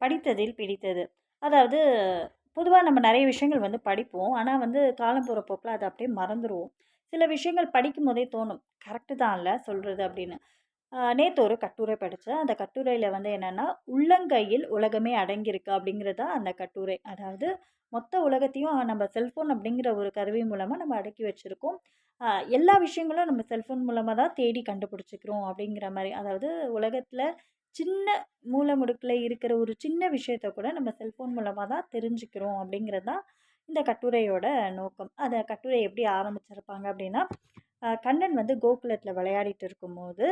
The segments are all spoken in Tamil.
படித்ததில் பிடித்தது. அதாவது பொதுவாக நம்ம நிறைய விஷயங்கள் வந்து படிப்போம். ஆனால் வந்து காலம் போகிற போக்கில் அதை அப்படியே மறந்துடுவோம் சில விஷயங்கள் படிக்கும் போதே தோணும். கரெக்டு தான் இல்லை சொல்கிறது அப்படின்னு. நேற்று ஒரு கட்டுரை படித்தேன் அந்த கட்டுரையில் வந்து என்னென்னா உள்ளங்கையில் உலகமே அடங்கியிருக்கு அப்படிங்கிறது தான் அந்த கட்டுரை. அதாவது மொத்த உலகத்தையும் நம்ம செல்ஃபோன் அப்படிங்கிற ஒரு கருவி மூலமாக நம்ம அடக்கி வச்சுருக்கோம். எல்லா விஷயங்களும் நம்ம செல்ஃபோன் மூலமாக தான் தேடி கண்டுபிடிச்சிக்கிறோம் அப்படிங்கிற மாதிரி. அதாவது உலகத்தில் சின்ன மூலை முடுக்கில் இருக்கிற ஒரு சின்ன விஷயத்த கூட நம்ம செல்ஃபோன் மூலமாக தான் தெரிஞ்சுக்கிறோம் அப்படிங்கிறது தான் இந்த கட்டுரையோட நோக்கம். அதை கட்டுரை எப்படி ஆரம்பிச்சிருப்பாங்க அப்படின்னா கண்ணன் வந்து கோகுலத்தில் விளையாடிட்டு இருக்கும்போது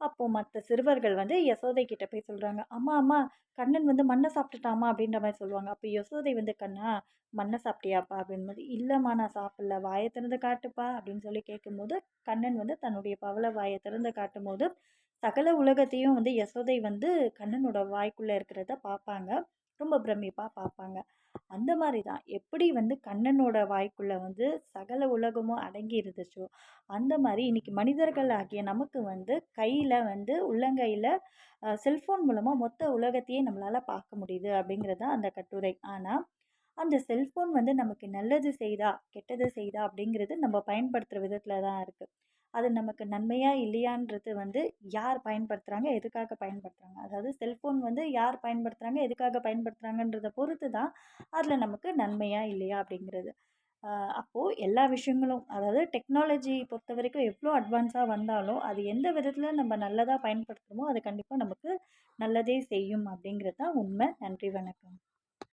அப்போது மற்ற சிறுவர்கள் வந்து யசோதை கிட்ட போய் சொல்கிறாங்க அம்மா அம்மா கண்ணன் வந்து மண்ணை சாப்பிட்டுட்டாமா? அப்படின்ற மாதிரி சொல்லுவாங்க. அப்போ யசோதை வந்து கண்ணா மண்ணை சாப்பிட்டியாப்பா? அப்படின்போது இல்லைம்மா நான் சாப்பிடல வாயை திறந்து காட்டுப்பா. அப்படின்னு சொல்லி கேட்கும்போது கண்ணன் வந்து தன்னுடைய பவள வாயை திறந்து காட்டும் போது சகல உலகத்தையும் வந்து யசோதை வந்து கண்ணனோட வாய்க்குள்ளே இருக்கிறத பார்ப்பாங்க ரொம்ப பிரமிப்பாக பார்ப்பாங்க அந்த மாதிரி தான் எப்படி வந்து கண்ணனோட வாய்க்குள்ளே வந்து சகல உலகமும் அடங்கி இருந்துச்சோ அந்த மாதிரி இன்றைக்கி மனிதர்கள் ஆகிய நமக்கு வந்து கையில் வந்து உள்ளங்கையில் செல்ஃபோன் மூலமாக மொத்த உலகத்தையே நம்மளால் பார்க்க முடியுது அப்படிங்கிறது தான் அந்த கட்டுரை. ஆனால் அந்த செல்ஃபோன் வந்து நமக்கு நல்லது செய்தா கெட்டது செய்தா அப்படிங்கிறது நம்ம பயன்படுத்துகிற விதத்தில் தான் இருக்குது அது நமக்கு நன்மையா இல்லையான்றது வந்து யார் பயன்படுத்துகிறாங்க எதுக்காக பயன்படுத்துகிறாங்க அதாவது செல்ஃபோன் வந்து யார் பயன்படுத்துகிறாங்க எதுக்காக பயன்படுத்துகிறாங்கன்றத பொறுத்து தான் அதில் நமக்கு நன்மையா இல்லையா அப்படிங்கிறது. அப்போது எல்லா விஷயங்களும் அதாவது டெக்னாலஜி பொறுத்த வரைக்கும் எவ்வளோ அட்வான்ஸாக வந்தாலும் அது எந்த விதத்தில் நம்ம நல்லதாக பயன்படுத்துகிறோமோ அது கண்டிப்பாக நமக்கு நல்லதே செய்யும் அப்படிங்கிறது தான் உண்மை. நன்றி வணக்கம்.